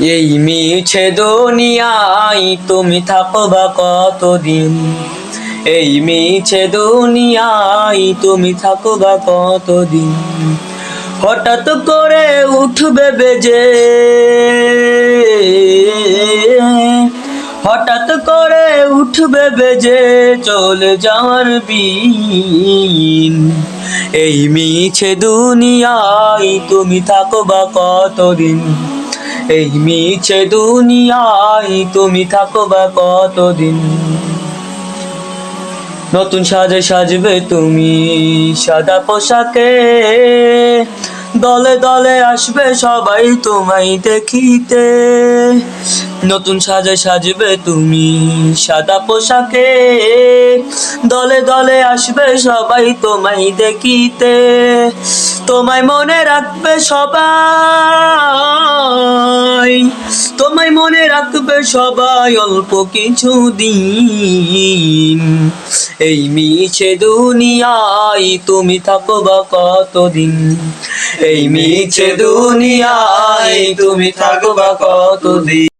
এই মিছে দুনিয়ায় তুমি থাকো বা কতদিন? এই মিছে দুনিয়ায় তুমি থাকো বা কতদিন? হঠাৎ করে উঠবে বেজে। হঠাৎ করে উঠবে বেজে চলে যাওয়ার বিন। এই মিছে দুনিয়ায় তুমি থাকো বা কতদিন? এই মিছে দুনিয়ায় তুমি থাকো বা কতদিন? নতুন সাজে সাজবে তুমি সাদা পোশাকে। দলে দলে আসবে সবাই তোমায় দেখিতে। নতুন সাজে সাজবে তুমি সাদা পোশাকে। দলে দলে আসবে সবাই তোমায় দেখিতে। তোমায় মনে রাখবে সবাই। রাখবে সবাই অল্প কিছু দিন। এই মিছে দুনিয়ায় তুমি থাকো বা কতদিন? এই মিছে দুনিয়ায় তুমি থাকো বা কতদিন?